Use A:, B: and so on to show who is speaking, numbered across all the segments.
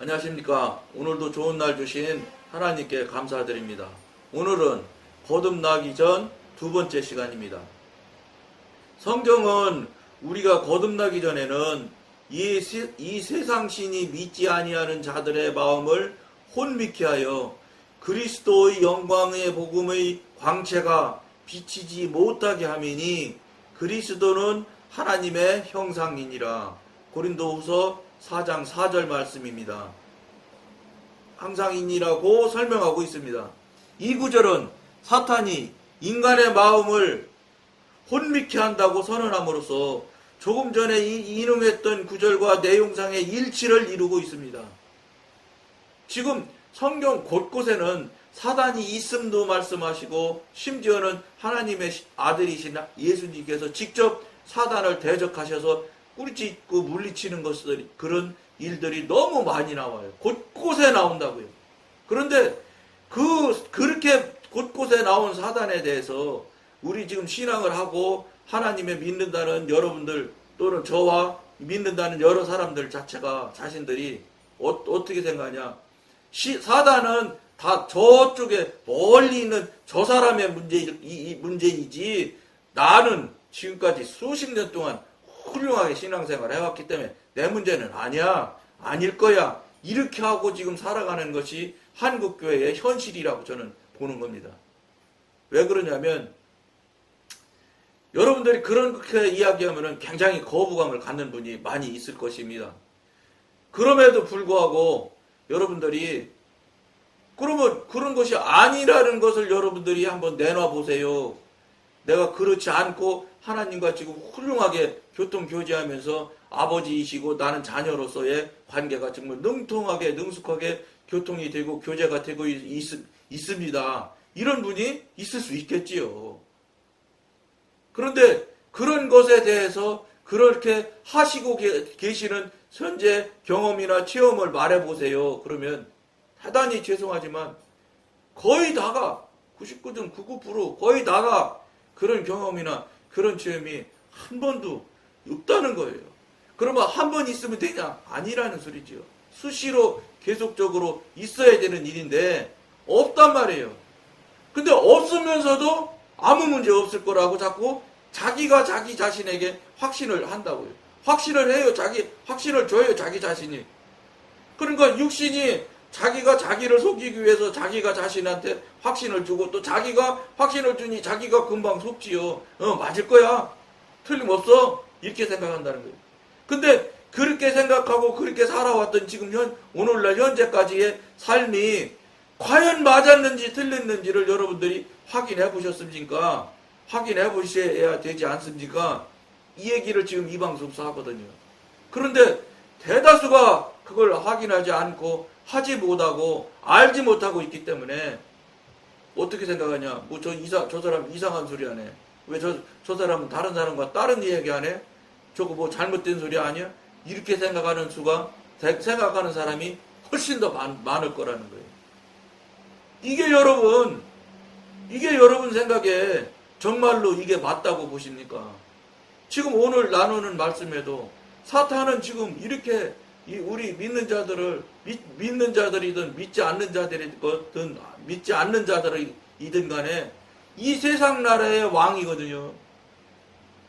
A: 안녕하십니까. 오늘도 좋은 날 주신 하나님께 감사드립니다. 오늘은 거듭나기 전 두 번째 시간입니다. 성경은 우리가 거듭나기 전에는 이, 세, 이 세상 신이 믿지 아니하는 자들의 마음을 혼미케 하여 그리스도의 영광의 복음의 광채가 비치지 못하게 함이니 그리스도는 하나님의 형상이니라. 고린도후서 4장 4절 말씀입니다. 항상 인이라고 설명하고 있습니다. 이 구절은 사탄이 인간의 마음을 혼미케 한다고 선언함으로써 조금 전에 이- 인용했던 구절과 내용상의 일치를 이루고 있습니다. 지금 성경 곳곳에는 사단이 있음도 말씀하시고 심지어는 하나님의 아들이신 예수님께서 직접 사단을 대적하셔서 꾸리찢고 물리치는 것들 그런 일들이 너무 많이 나와요. 곳곳에 나온다고요. 그런데 그 그렇게 곳곳에 나온 사단에 대해서 우리 지금 신앙을 하고 하나님의 믿는다는 여러분들 또는 저와 믿는다는 여러 사람들 자체가 자신들이 어, 떻게 생각하냐? 시- 사단은 다 저쪽에 멀리 있는 저 사람의 문제 이, 이 문제이지 나는 지금까지 수십 년 동안 훌륭하게 신앙생활을 해왔기 때문에 내 문제는 아니야 아닐 거야 이렇게 하고 지금 살아가는 것이 한국교회의 현실이라고 저는 보는 겁니다. 왜 그러냐면 여러분들이 그렇게 이야기하면 굉장히 거부감을 갖는 분이 많이 있을 것입니다. 그럼에도 불구하고 여러분들이 그러면 그런 것이 아니라는 것을 여러분들이 한번 내놔 보세요. 내가 그렇지 않고 하나님과 지금 훌륭하게 교통 교제하면서 아버지이시고 나는 자녀로서의 관계가 정말 능통하게 능숙하게 교통이 되고 교제가 되고 있, 습니다 이런 분이 있을 수 있겠지요. 그런데 그런 것에 대해서 그렇게 하시고 계- 계시는 현재 경험이나 체험을 말해보세요. 그러면 대단히 죄송하지만 거의 다가 99등 99% 거의 다가 그런 경험이나 그런 체험이 한 번도 없다는 거예요. 그러면 한 번 있으면 되냐? 아니라는 소리지요. 수시로 계속적으로 있어야 되는 일인데 없단 말이에요. 근데 없으면서도 아무 문제 없을 거라고 자꾸 자기가 자기 자신에게 확신을 한다고요. 확신을 해요. 자기 확신을 줘요. 자기 자신이. 그러니까 육신이 자기가 자기를 속이기 위해서 자기가 자신한테 확신을 주고 또 자기가 확신을 주니 자기가 금방 속지요. 어, 맞을 거야. 틀림없어. 이렇게 생각한다는 거예요. 근데 그렇게 생각하고 그렇게 살아왔던 지금 현, 오늘날 현재까지의 삶이 과연 맞았는지 틀렸는지를 여러분들이 확인해 보셨습니까? 확인해 보셔야 되지 않습니까? 이 얘기를 지금 이 방송에서 하거든요. 그런데 대다수가 그걸 확인하지 않고 하지 못하고 알지 못하고 있기 때문에 어떻게 생각하냐? 뭐 저 이상 저 사람 이상한 소리 하네. 왜 저 저 사람은 다른 사람과 다른 이야기 하네? 저거 뭐 잘못된 소리 아니야? 이렇게 생각하는 수가 생각하는 사람이 훨씬 더 많, 많을 거라는 거예요. 이게 여러분 이게 여러분 생각에 정말로 이게 맞다고 보십니까? 지금 오늘 나누는 말씀에도 사탄은 지금 이렇게 이 우리 믿는 자들을 믿, 믿는 자들이든 믿지 않는 자들이든 믿지 않는 자들이든 간에 이 세상 나라의 왕이거든요.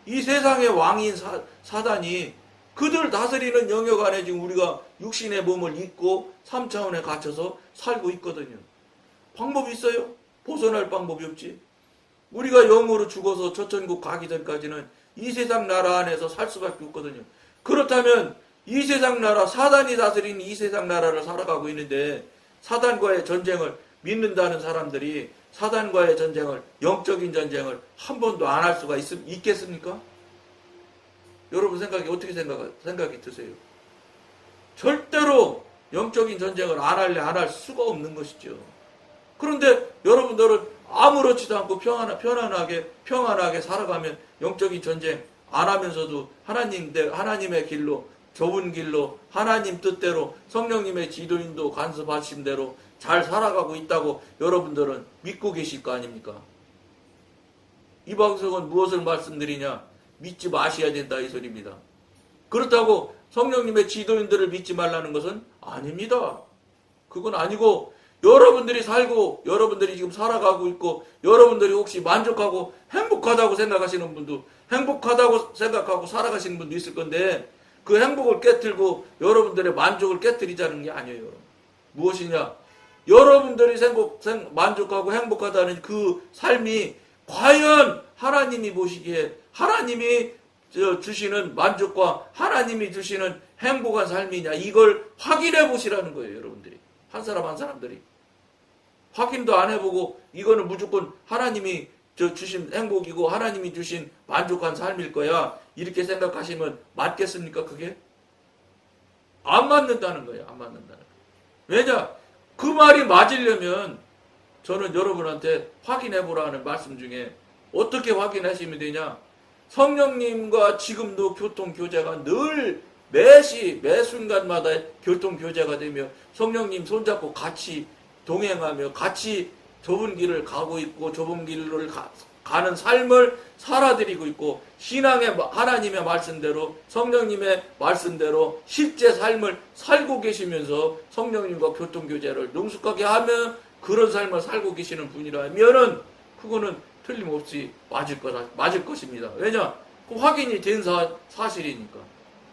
A: 이 세상의 왕인 사, 사단이 그들 다스리는 영역 안에 지금 우리가 육신의 몸을 입고 3차원에 갇혀서 살고 있거든요. 방법이 있어요? 벗어날 방법이 없지. 우리가 영으로 죽어서 저천국 가기 전까지는 이 세상 나라 안에서 살 수밖에 없거든요. 그렇다면 이 세상 나라, 사단이 다스리는 이 세상 나라를 살아가고 있는데 사단과의 전쟁을 믿는다는 사람들이 사단과의 전쟁을, 영적인 전쟁을 한 번도 안 할 수가 있, 있겠습니까? 여러분 생각이 어떻게 생각, 생각이 드세요? 절대로 영적인 전쟁을 안 할래 안 할 수가 없는 것이죠. 그런데 여러분들은 아무렇지도 않고 평안, 편안하게, 평안하게 살아가면 영적인 전쟁 안 하면서도 하나님, 하나님의 길로, 좁은 길로, 하나님 뜻대로, 성령님의 지도인도 간섭하신 대로 잘 살아가고 있다고 여러분들은 믿고 계실 거 아닙니까? 이 방송은 무엇을 말씀드리냐? 믿지 마셔야 된다 이 소리입니다. 그렇다고 성령님의 지도인들을 믿지 말라는 것은 아닙니다. 그건 아니고 여러분들이 살고 여러분들이 지금 살아가고 있고 여러분들이 혹시 만족하고 행복하다고 생각하시는 분도 행복하다고 생각하고 살아가시는 분도 있을 건데 그 행복을 깨뜨리고 여러분들의 만족을 깨뜨리자는 게 아니에요. 무엇이냐? 여러분들이 생각, 생- 만족하고 행복하다는 그 삶이 과연 하나님이 보시기에 하나님이 저 주시는 만족과 하나님이 주시는 행복한 삶이냐 이걸 확인해 보시라는 거예요, 여러분들이. 한 사람 한 사람들이. 확인도 안 해보고 이거는 무조건 하나님이 저 주신 행복이고 하나님이 주신 만족한 삶일 거야. 이렇게 생각하시면 맞겠습니까, 그게? 안 맞는다는 거예요, 안 맞는다는 거예요. 왜냐? 그 말이 맞으려면 저는 여러분한테 확인해 보라는 말씀 중에 어떻게 확인하시면 되냐? 성령님과 지금도 교통 교제가 늘 매시 매 순간마다 교통 교제가 되며 성령님 손잡고 같이 동행하며 같이 좁은 길을 가고 있고 좁은 길을 가, 는 삶을 살아드리고 있고 신앙의 마- 하나님의 말씀대로 성령님의 말씀대로 실제 삶을 살고 계시면서 성령님과 교통 교제를 능숙하게 하면 그런 삶을 살고 계시는 분이라면은 그거는 틀림없이 맞을 거다 맞을 것입니다. 왜냐? 그 확인이 된 사, 사실이니까.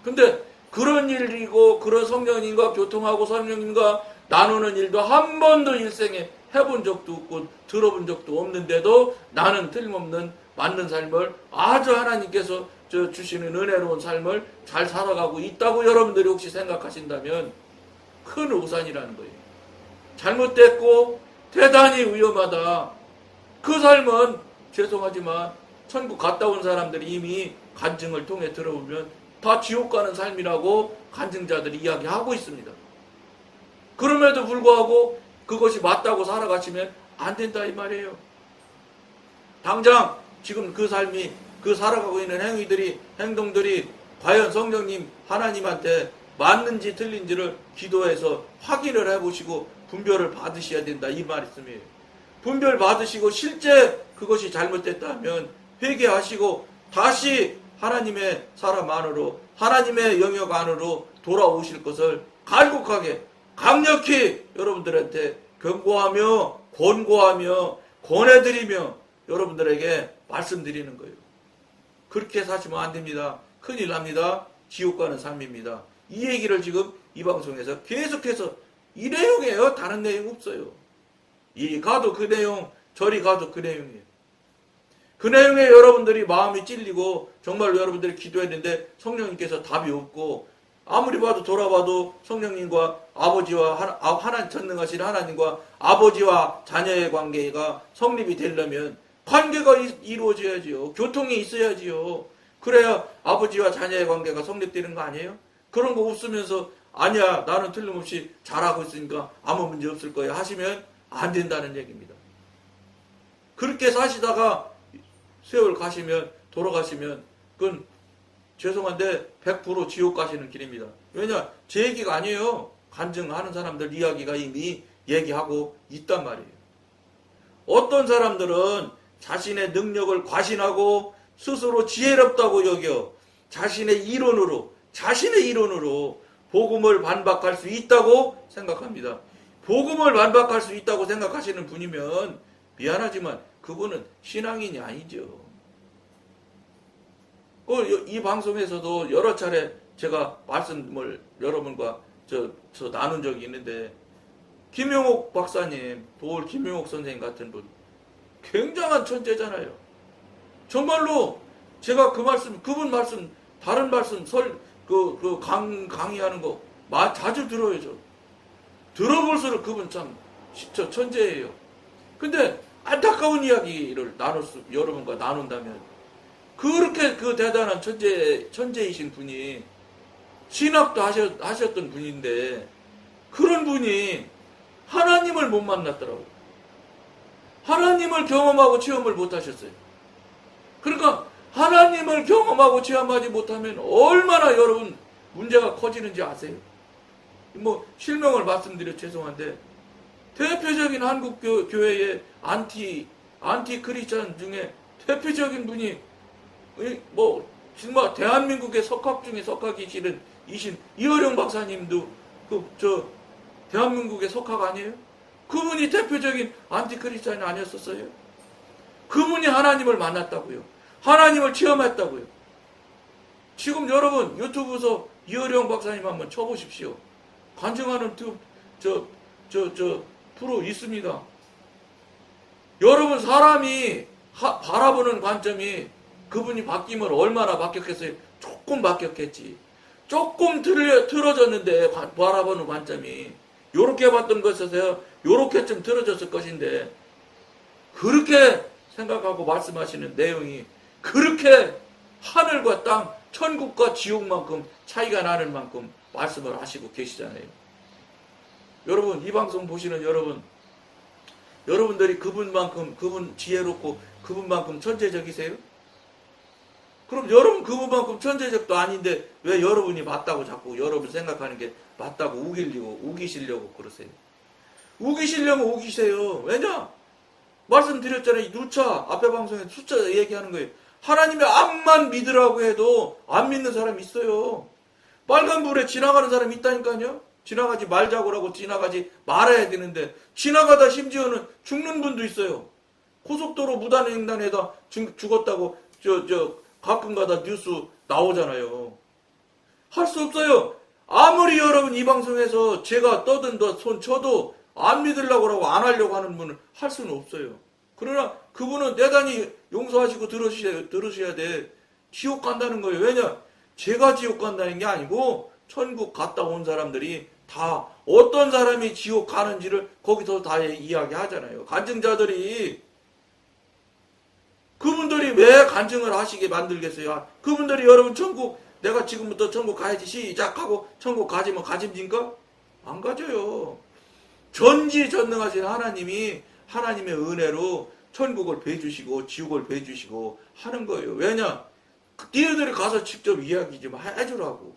A: 근데 그런 일이고 그런 성령님과 교통하고 성령님과 나누는 일도 한 번도 일생에 해본 적도 없고 들어본 적도 없는데도 나는 틀림없는 맞는 삶을 아주 하나님께서 저 주시는 은혜로운 삶을 잘 살아가고 있다고 여러분들이 혹시 생각하신다면 큰 우산이라는 거예요. 잘못됐고 대단히 위험하다. 그 삶은 죄송하지만 천국 갔다 온 사람들이 이미 간증을 통해 들어보면 다 지옥 가는 삶이라고 간증자들이 이야기하고 있습니다. 그럼에도 불구하고 그것이 맞다고 살아가시면 안 된다 이 말이에요. 당장 지금 그 삶이 그 살아가고 있는 행위들이 행동들이 과연 성령님 하나님한테 맞는지 틀린지를 기도해서 확인을 해보시고 분별을 받으셔야 된다 이 말씀이에요. 분별 받으시고 실제 그것이 잘못됐다면 회개하시고 다시 하나님의 사람 안으로 하나님의 영역 안으로 돌아오실 것을 갈국하게 강력히 여러분들한테 경고하며 권고하며 권해드리며 여러분들에게 말씀드리는 거예요. 그렇게 사시면 안 됩니다. 큰일 납니다. 지옥 가는 삶입니다. 이 얘기를 지금 이 방송에서 계속해서 이 내용이에요. 다른 내용 없어요. 이 가도 그 내용, 저리 가도 그 내용이에요. 그 내용에 여러분들이 마음이 찔리고 정말로 여러분들이 기도했는데 성령님께서 답이 없고 아무리 봐도 돌아봐도 성령님과 아버지와 하나, 아, 하나 전능하신 하나님과 아버지와 자녀의 관계가 성립이 되려면 관계가 이- 이루어져야지요. 교통이 있어야지요. 그래야 아버지와 자녀의 관계가 성립되는 거 아니에요? 그런 거 없으면서 아니야 나는 틀림없이 잘하고 있으니까 아무 문제 없을 거야 하시면 안 된다는 얘기입니다. 그렇게 사시다가 세월 가시면 돌아가시면 그건 죄송한데 100% 지옥 가시는 길입니다. 왜냐 제 얘기가 아니에요. 간증하는 사람들 이야기가 이미 얘기하고 있단 말이에요. 어떤 사람들은 자신의 능력을 과신하고 스스로 지혜롭다고 여겨 자신의 이론으로 자신의 이론으로 복음을 반박할 수 있다고 생각합니다. 복음을 반박할 수 있다고 생각하시는 분이면 미안하지만 그분은 신앙인이 아니죠. 어, 이 방송에서도 여러 차례 제가 말씀을 여러분과 저, 저 나눈 적이 있는데 김용옥 박사님, 도올 김용옥 선생님 같은 분 굉장한 천재잖아요. 정말로 제가 그 말씀, 그분 말씀, 다른 말씀, 설, 그, 그 강, 강의하는 거 마, 자주 들어요, 저. 들어볼수록 그분 참, 시- 저 천재예요. 근데 안타까운 이야기를 나눌 수, 여러분과 나눈다면, 그렇게 그 대단한 천재, 천재이신 분이, 신학도 하셨, 하셨던 분인데, 그런 분이 하나님을 못 만났더라고요. 하나님을 경험하고 체험을 못 하셨어요. 그러니까 하나님을 경험하고 체험하지 못하면 얼마나 여러분 문제가 커지는지 아세요? 뭐 실명을 말씀드려 죄송한데 대표적인 한국 교, 교회의 안티 안티 크리스천 중에 대표적인 분이 이 뭐 정말 대한민국의 석학 중에 석학이시는 이신 이어령 박사님도 그 저 대한민국의 석학 아니에요? 그분이 대표적인 안티크리스찬이 아니었었어요? 그분이 하나님을 만났다고요. 하나님을 체험했다고요. 지금 여러분 유튜브에서 이어령 박사님 한번 쳐보십시오. 간증하는 저, 저, 저 프로 있습니다. 여러분 사람이 하- 바라보는 관점이 그분이 바뀌면 얼마나 바뀌었겠어요? 조금 바뀌었겠지. 조금 틀려, 틀어졌는데 관- 바라보는 관점이 요렇게 봤던 것에서 요렇게 좀 틀어졌을 것인데 그렇게 생각하고 말씀하시는 내용이 그렇게 하늘과 땅, 천국과 지옥만큼 차이가 나는 만큼 말씀을 하시고 계시잖아요. 여러분, 이 방송 보시는 여러분, 여러분들이 그분만큼, 그분 지혜롭고 그분만큼 천재적이세요? 그럼 여러분 그분만큼 천재적도 아닌데 왜 여러분이 맞다고 자꾸 여러분 생각하는 게 맞다고 우기려고, 우기시려고 그러세요? 우기시려면 우기세요. 왜냐? 말씀드렸잖아요. 누차 앞에 방송에 숫자 얘기하는 거예요. 하나님의 앞만 믿으라고 해도 안 믿는 사람이 있어요. 빨간 불에 지나가는 사람이 있다니까요. 지나가지 말자고라고 지나가지 말아야 되는데 지나가다 심지어는 죽는 분도 있어요. 고속도로 무단횡단에다 죽- 죽었다고 저저 가끔가다 뉴스 나오잖아요. 할 수 없어요. 아무리 여러분 이 방송에서 제가 떠든 손 쳐도 안 믿으려고 하고 안 하려고 하는 분은 할 수는 없어요. 그러나 그분은 대단히 용서하시고 들으셔야, 들으셔야 돼. 지옥 간다는 거예요. 왜냐? 제가 지옥 간다는 게 아니고 천국 갔다 온 사람들이 다 어떤 사람이 지옥 가는지를 거기서 다 이야기하잖아요. 간증자들이 그분들이 왜 간증을 하시게 만들겠어요? 그분들이 여러분 천국 내가 지금부터 천국 가야지 시작하고 천국 가지면 가짐진가? 안 가져요. 전지전능하신 하나님이 하나님의 은혜로 천국을 배주시고 지옥을 배주시고 하는 거예요. 왜냐? 니네들이 가서 직접 이야기 좀 해주라고.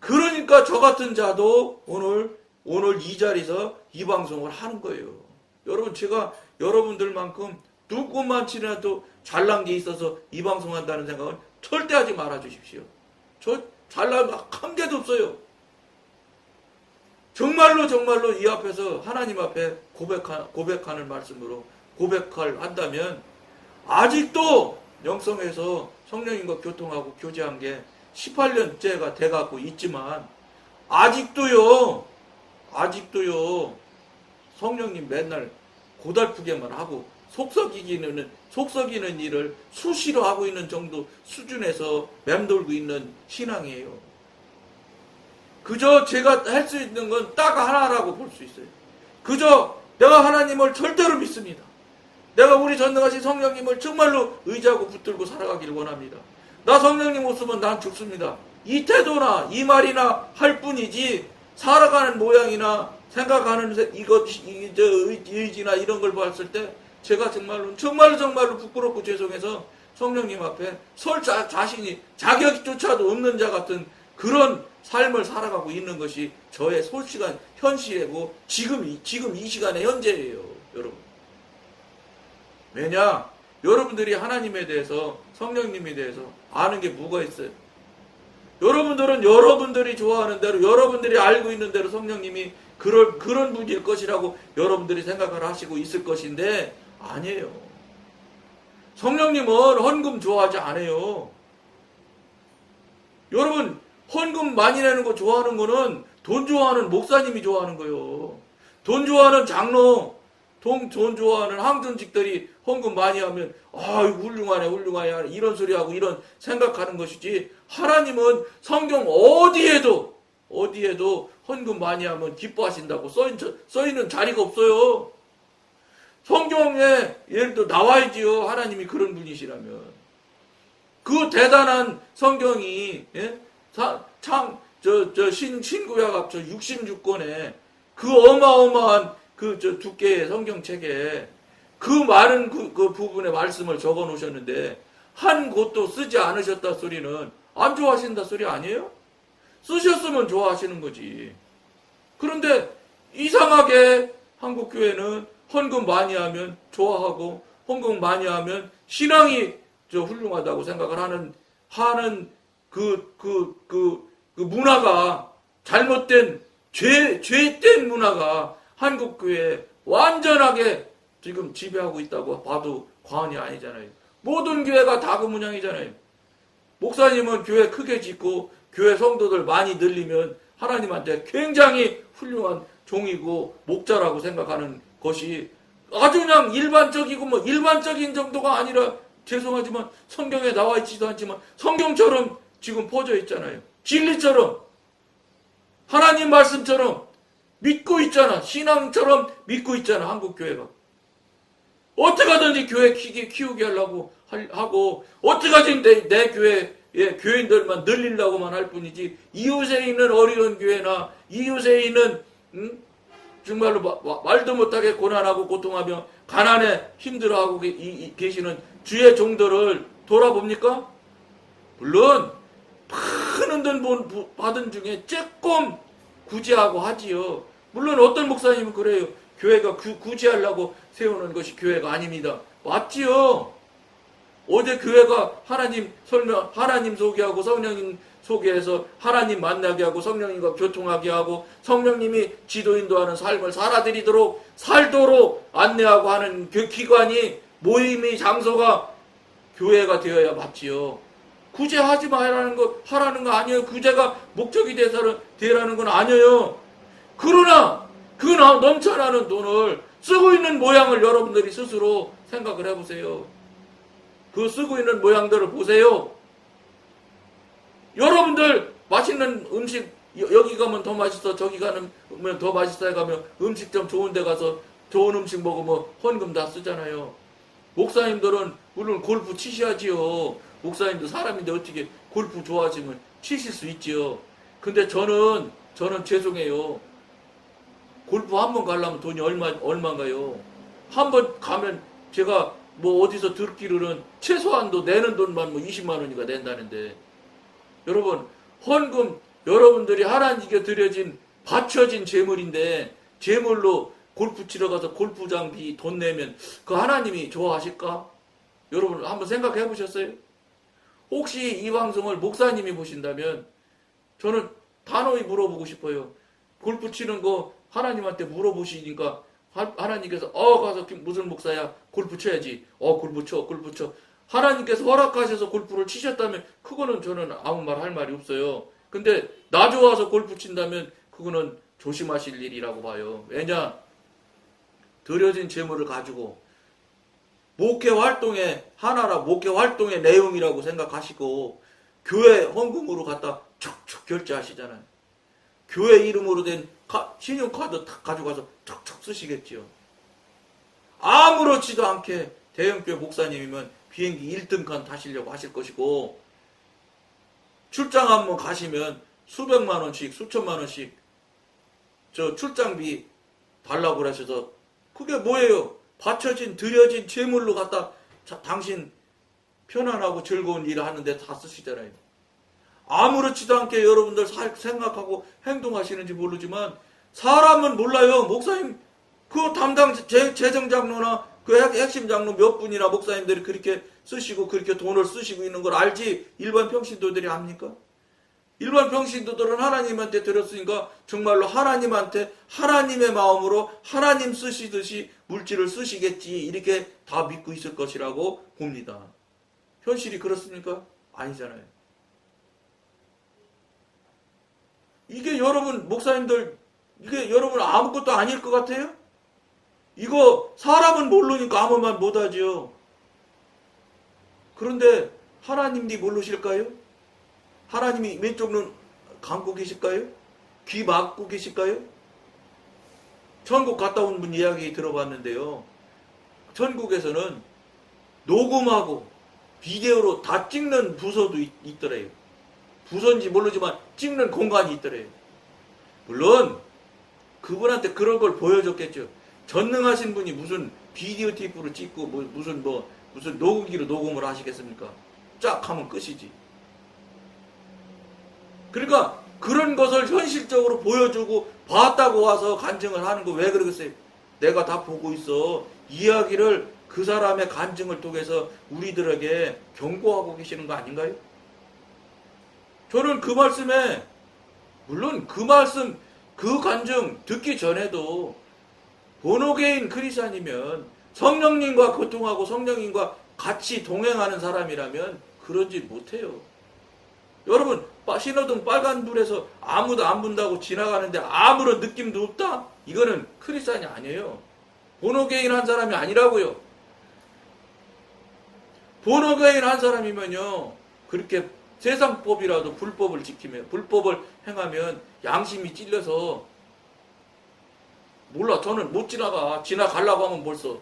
A: 그러니까 저 같은 자도 오늘 오늘 이 자리에서 이 방송을 하는 거예요. 여러분 제가 여러분들만큼 누구만치라도 잘난 게 있어서 이 방송한다는 생각은 절대 하지 말아 주십시오. 저 잘난 거한 개도 없어요. 정말로 정말로 이 앞에서 하나님 앞에 고백하, 고백하는 말씀으로 고백할 한다면 아직도 영성에서 성령님과 교통하고 교제한 게 18년째가 돼가고 있지만 아직도요 아직도요 성령님 맨날 고달프게만 하고 속썩이기는 속썩이는 일을 수시로 하고 있는 정도 수준에서 맴돌고 있는 신앙이에요. 그저 제가 할 수 있는 건 딱 하나라고 볼 수 있어요. 그저 내가 하나님을 절대로 믿습니다. 내가 우리 전능하신 성령님을 정말로 의지하고 붙들고 살아가기를 원합니다. 나 성령님 없으면 난 죽습니다. 이 태도나 이 말이나 할 뿐이지 살아가는 모양이나 생각하는 세- 이것 이, 저 의- 의지나 이런 걸 봤을 때 제가 정말로 정말로 정말로 부끄럽고 죄송해서 성령님 앞에 설 자, 자신이 자격조차도 없는 자 같은 그런 삶을 살아가고 있는 것이 저의 솔직한 현실이고 지금 이, 지금 이 시간의 현재예요, 여러분. 왜냐? 여러분들이 하나님에 대해서 성령님에 대해서 아는 게 뭐가 있어요? 여러분들은 여러분들이 좋아하는 대로 여러분들이 알고 있는 대로 성령님이 그럴 그런 분일 것이라고 여러분들이 생각을 하시고 있을 것인데 아니에요. 성령님은 헌금 좋아하지 않아요. 여러분 헌금 많이 내는 거 좋아하는 거는 돈 좋아하는 목사님이 좋아하는 거예요. 돈 좋아하는 장로, 돈, 돈 좋아하는 항전직들이 헌금 많이 하면 아 훌륭하네 훌륭하네 이런 소리하고 이런 생각하는 것이지 하나님은 성경 어디에도 어디에도 헌금 많이 하면 기뻐하신다고 써있는, 자리가 없어요. 성경에 예를 들어 나와야지요. 하나님이 그런 분이시라면. 그 대단한 성경이 예? 사- 참, 저, 저, 신, 신구약 앞저 66권에 그 어마어마한 그, 저, 두께의 성경책에 그 많은 그, 그 부분의 말씀을 적어 놓으셨는데, 한 곳도 쓰지 않으셨다 소리는 안 좋아하신다 소리 아니에요? 쓰셨으면 좋아하시는 거지. 그런데 이상하게 한국 교회는 헌금 많이 하면 좋아하고, 헌금 많이 하면 신앙이 저 훌륭하다고 생각을 하는, 하는 그, 그, 그, 그 문화가 잘못된 죄 죄된 문화가 한국 교회에 완전하게 지금 지배하고 있다고 봐도 과언이 아니잖아요. 모든 교회가 다 그 문양이잖아요. 목사님은 교회 크게 짓고 교회 성도들 많이 늘리면 하나님한테 굉장히 훌륭한 종이고 목자라고 생각하는 것이 아주 그냥 일반적이고 뭐 일반적인 정도가 아니라 죄송하지만 성경에 나와 있지도 않지만 성경처럼 지금 퍼져 있잖아요. 진리처럼 하나님 말씀처럼 믿고 있잖아. 신앙처럼 믿고 있잖아. 한국 교회가. 어떻게 하든지 교회 키우게 하려고 할- 하고 어떻게 하든지 내, 내 교회 예, 교인들만 늘리려고만 할 뿐이지 이웃에 있는 어려운 교회나 이웃에 있는 음? 정말로 마- 마- 말도 못하게 고난하고 고통하며 가난에 힘들어하고 계- 이- 이- 계시는 주의 종들을 돌아봅니까? 물론 많은 돈 받은 중에 조금 구제하고 하지요. 물론 어떤 목사님은 그래요. 교회가 구, 구제하려고 세우는 것이 교회가 아닙니다. 맞지요. 어제 교회가 하나님 설명, 하나님 소개하고 성령님 소개해서 하나님 만나게 하고 성령님과 교통하게 하고 성령님이 지도 인도하는 삶을 살아드리도록 살도록 안내하고 하는 그 기관이 모임이 장소가 교회가 되어야 맞지요. 구제하지 말라는 거 하라는 거 아니에요. 구제가 목적이 돼서는 되라는 건 아니에요. 그러나 그 나- 넘쳐나는 돈을 쓰고 있는 모양을 여러분들이 스스로 생각을 해보세요. 그 쓰고 있는 모양들을 보세요. 여러분들 맛있는 음식 여- 여기 가면 더 맛있어 저기 가면 더 맛있어 해가면 음식점 좋은 데 가서 좋은 음식 먹으면 헌금 다 쓰잖아요. 목사님들은 물론 골프 치셔야지요. 목사님도 사람인데 어떻게 골프 좋아하시면 치실 수 있지요. 근데 저는 저는 죄송해요. 골프 한 번 가려면 돈이 얼마 얼마인가요? 한 번 가면 제가 뭐 어디서 듣기로는 최소한도 내는 돈만 뭐 20만 원이가 낸다는데 여러분 헌금 여러분들이 하나님께 드려진 바쳐진 재물인데 재물로 골프 치러 가서 골프장비 돈 내면 그 하나님이 좋아하실까? 여러분 한번 생각해 보셨어요? 혹시 이 방송을 목사님이 보신다면 저는 단호히 물어보고 싶어요. 골프 치는 거 하나님한테 물어보시니까 하- 하나님께서 어 가서 김- 무슨 목사야 골프 쳐야지 어 골프 쳐 골프 쳐 하나님께서 허락하셔서 골프를 치셨다면 그거는 저는 아무 말 할 말이 없어요. 근데 나 좋아서 골프 친다면 그거는 조심하실 일이라고 봐요. 왜냐 들여진 재물을 가지고 목회 활동의 하나라 목회 활동의 내용이라고 생각하시고 교회 헌금으로 갖다 척척 결제하시잖아요. 교회 이름으로 된 카- 신용카드 탁 가져가서 척척 쓰시겠지요. 아무렇지도 않게 대형교회 목사님이면 비행기 1등칸 타시려고 하실 것이고 출장 한번 가시면 수백만 원씩 수천만 원씩 저 출장비 달라고 그러셔서 그게 뭐예요? 바쳐진 들여진 재물로 갖다 자, 당신 편안하고 즐거운 일을 하는데 다 쓰시잖아요. 아무렇지도 않게 여러분들 살- 생각하고 행동하시는지 모르지만 사람은 몰라요. 목사님 그 담당 재, 재정 장로나 그 핵- 핵심 장로 몇 분이나 목사님들이 그렇게 쓰시고 그렇게 돈을 쓰시고 있는 걸 알지 일반 평신도들이 압니까? 일반 평신도들은 하나님한테 드렸으니까 정말로 하나님한테 하나님의 마음으로 하나님 쓰시듯이 물질을 쓰시겠지 이렇게 다 믿고 있을 것이라고 봅니다. 현실이 그렇습니까? 아니잖아요. 이게 여러분 목사님들 이게 여러분 아무것도 아닐 것 같아요? 이거 사람은 모르니까 아무 말 못하지요. 그런데 하나님이 모르실까요? 하나님이 왼쪽 눈 감고 계실까요? 귀 막고 계실까요? 천국 갔다 온 분 이야기 들어봤는데요. 천국에서는 녹음하고 비디오로 다 찍는 부서도 있, 있더래요. 부서인지 모르지만 찍는 공간이 있더래요. 물론 그분한테 그런 걸 보여줬겠죠. 전능하신 분이 무슨 비디오 테이프로 찍고 뭐 무슨 뭐 무슨 녹음기로 녹음을 하시겠습니까? 쫙 하면 끝이지. 그러니까 그런 것을 현실적으로 보여주고 봤다고 와서 간증을 하는 거 왜 그러겠어요? 내가 다 보고 있어. 이야기를 그 사람의 간증을 통해서 우리들에게 경고하고 계시는 거 아닌가요? 저는 그 말씀에 물론 그 말씀, 그 간증 듣기 전에도 본호계인 크리스찬이면 성령님과 고통하고 성령님과 같이 동행하는 사람이라면 그러지 못해요. 여러분, 빠- 신호등 빨간불에서 아무도 안 본다고 지나가는데 아무런 느낌도 없다? 이거는 크리스찬이 아니에요. 본호계인 한 사람이 아니라고요. 본호계인 한 사람이면요. 그렇게 세상법이라도 불법을 지키면, 불법을 행하면 양심이 찔려서 몰라. 저는 못 지나가. 지나가려고 하면 벌써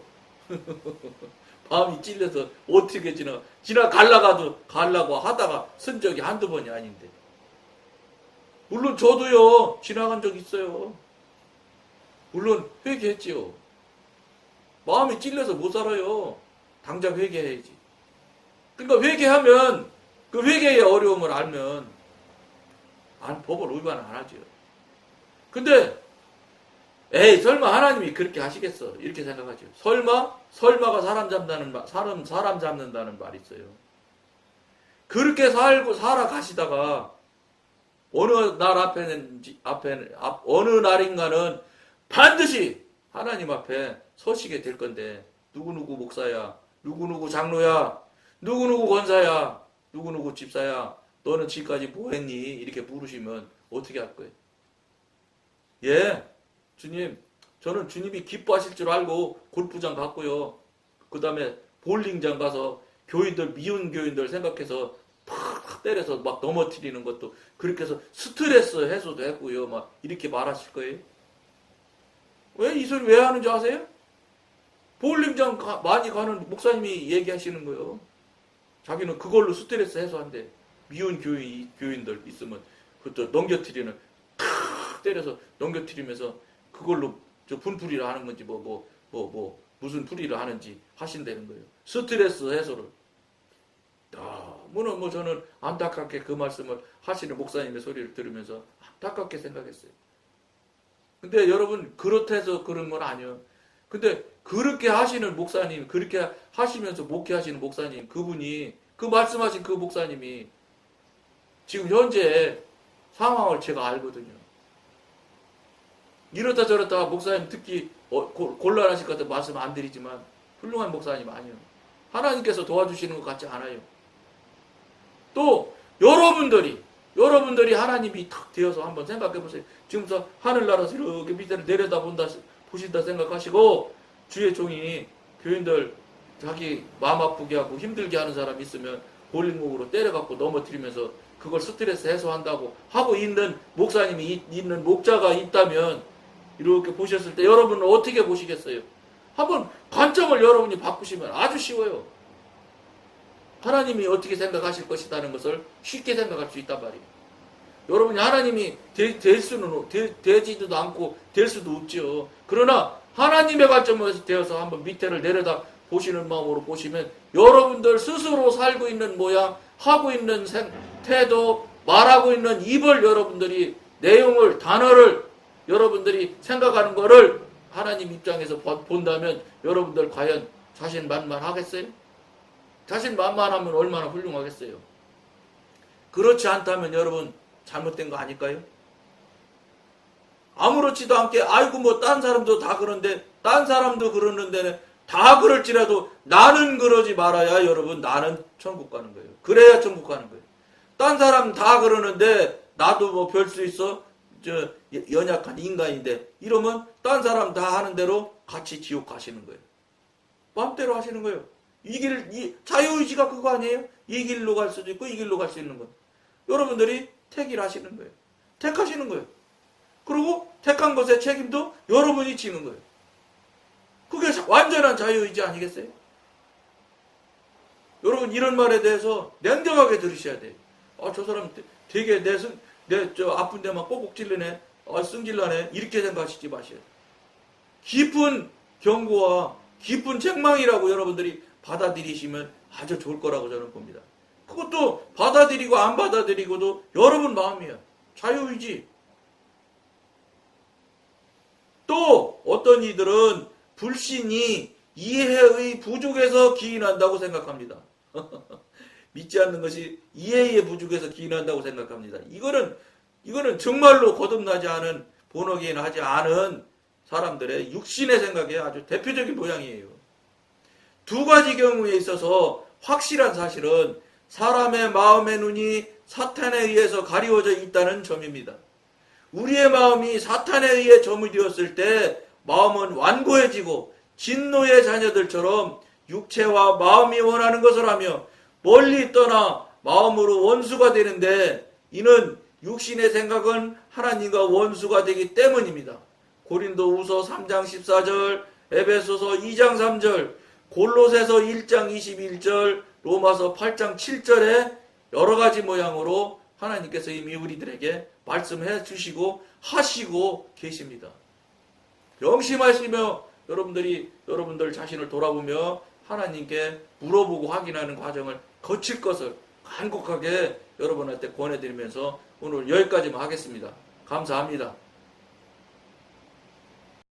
A: 마음이 찔려서 어떻게 지나 지나가려가도 가려고 하다가 쓴 적이 한두 번이 아닌데. 물론 저도요. 지나간 적 있어요. 물론 회개했지요. 마음이 찔려서 못 살아요. 당장 회개해야지. 그러니까 회개하면 그 회개의 어려움을 알면 안 법을 위반 안 하죠. 근데 에이 설마 하나님이 그렇게 하시겠어 이렇게 생각하죠. 설마 설마가 사람 잡는다는 말, 사람 사람 잡는다는 말이 있어요. 그렇게 살고 살아가시다가 어느 날 앞에는 앞에 앞, 어느 날인가는 반드시 하나님 앞에 서시게 될 건데 누구 누구 목사야, 누구 누구 장로야, 누구 누구 권사야, 누구 누구 집사야, 너는 지금까지 뭐 했니? 이렇게 물으시면 어떻게 할 거예요? 예, 주님, 저는 주님이 기뻐하실 줄 알고 골프장 갔고요. 그 다음에 볼링장 가서 교인들, 미운 교인들 생각해서 팍 때려서 막 넘어뜨리는 것도 그렇게 해서 스트레스 해소도 했고요. 막 이렇게 말하실 거예요. 왜 이 소리 왜 하는지 아세요? 볼링장 가- 많이 가는 목사님이 얘기하시는 거예요. 자기는 그걸로 스트레스 해소한대. 미운 교인, 교인들 있으면 그것도 넘겨뜨리는 탁 때려서 넘겨뜨리면서 그걸로 저 분풀이를 하는 건지 뭐 뭐 뭐 뭐 무슨 풀이를 하는지 하신다는 거예요. 스트레스 해소를. 아, 뭐는 뭐 저는 안타깝게 그 말씀을 하시는 목사님의 소리를 들으면서 안타깝게 생각했어요. 근데 여러분 그렇다 해서 그런 건 아니에요. 근데 그렇게 하시는 목사님, 그렇게 하시면서 목회하시는 목사님, 그분이 그 말씀하신 그 목사님이 지금 현재 상황을 제가 알거든요. 이렇다 저렇다 목사님 듣기 어, 고- 곤란하실 것 같아 말씀 안 드리지만 훌륭한 목사님 아니에요. 하나님께서 도와주시는 것 같지 않아요. 또 여러분들이 여러분들이 하나님이 탁 되어서 한번 생각해 보세요. 지금서 하늘나라에서 이렇게 밑에를 내려다 본다 보신다 생각하시고 주의 종이 교인들 자기 마음 아프게 하고 힘들게 하는 사람 있으면 볼링공으로 때려갖고 넘어뜨리면서 그걸 스트레스 해소한다고 하고 있는 목사님이 있- 있는 목자가 있다면 이렇게 보셨을 때 여러분은 어떻게 보시겠어요? 한번 관점을 여러분이 바꾸시면 아주 쉬워요. 하나님이 어떻게 생각하실 것이라는 것을 쉽게 생각할 수 있단 말이에요. 여러분이 하나님이 되, 될 수는 되, 되지도 않고 될 수도 없지요. 그러나 하나님의 관점에서 되어서 한번 밑에를 내려다 보시는 마음으로 보시면 여러분들 스스로 살고 있는 모양, 하고 있는 생, 태도, 말하고 있는 입을 여러분들이 내용을 단어를 여러분들이 생각하는 거를 하나님 입장에서 보- 본다면 여러분들 과연 자신 만만하겠어요? 자신 만만하면 얼마나 훌륭하겠어요? 그렇지 않다면 여러분 잘못된 거 아닐까요? 아무렇지도 않게 아이고 뭐 딴 사람도 다 그런데 딴 사람도 그러는데 다 그럴지라도 나는 그러지 말아야 여러분 나는 천국 가는 거예요. 그래야 천국 가는 거예요. 딴 사람 다 그러는데 나도 뭐 별 수 있어 저 연약한 인간인데 이러면 딴 사람 다 하는 대로 같이 지옥 가시는 거예요. 마음대로 하시는 거예요. 이 길, 이 자유의지가 그거 아니에요? 이 길로 갈 수도 있고 이 길로 갈 수 있는 건. 여러분들이 택일 하시는 거예요. 택하시는 거예요. 그리고 택한 것의 책임도 여러분이 지는 거예요. 그게 완전한 자유의지 아니겠어요? 여러분 이런 말에 대해서 냉정하게 들으셔야 돼요. 아, 저 사람 되- 되게 내, 승- 내, 저, 아픈 데만 꼭꼭 찔르네. 아, 승질나네. 이렇게 생각하시지 마셔야 돼요. 깊은 경고와 깊은 책망이라고 여러분들이 받아들이시면 아주 좋을 거라고 저는 봅니다. 그것도 받아들이고 안 받아들이고도 여러분 마음이에요. 자유의지. 또 어떤 이들은 불신이 이해의 부족에서 기인한다고 생각합니다. 믿지 않는 것이 이해의 부족에서 기인한다고 생각합니다. 이거는 이거는 정말로 거듭나지 않은 본어게인 하지 않은 사람들의 육신의 생각의 아주 대표적인 모양이에요. 두 가지 경우에 있어서 확실한 사실은 사람의 마음의 눈이 사탄에 의해서 가리워져 있다는 점입니다. 우리의 마음이 사탄에 의해 점이 되었을 때 마음은 완고해지고 진노의 자녀들처럼 육체와 마음이 원하는 것을 하며 멀리 떠나 마음으로 원수가 되는데 이는 육신의 생각은 하나님과 원수가 되기 때문입니다. 고린도 우서 3장 14절, 에베소서 2장 3절, 골로새서 1장 21절, 로마서 8장 7절에 여러 가지 모양으로 하나님께서 이미 우리들에게 말씀해 주시고 하시고 계십니다. 명심하시며 여러분들이 여러분들 자신을 돌아보며 하나님께 물어보고 확인하는 과정을 거칠 것을 간곡하게 여러분한테 권해드리면서 오늘 여기까지만 하겠습니다. 감사합니다.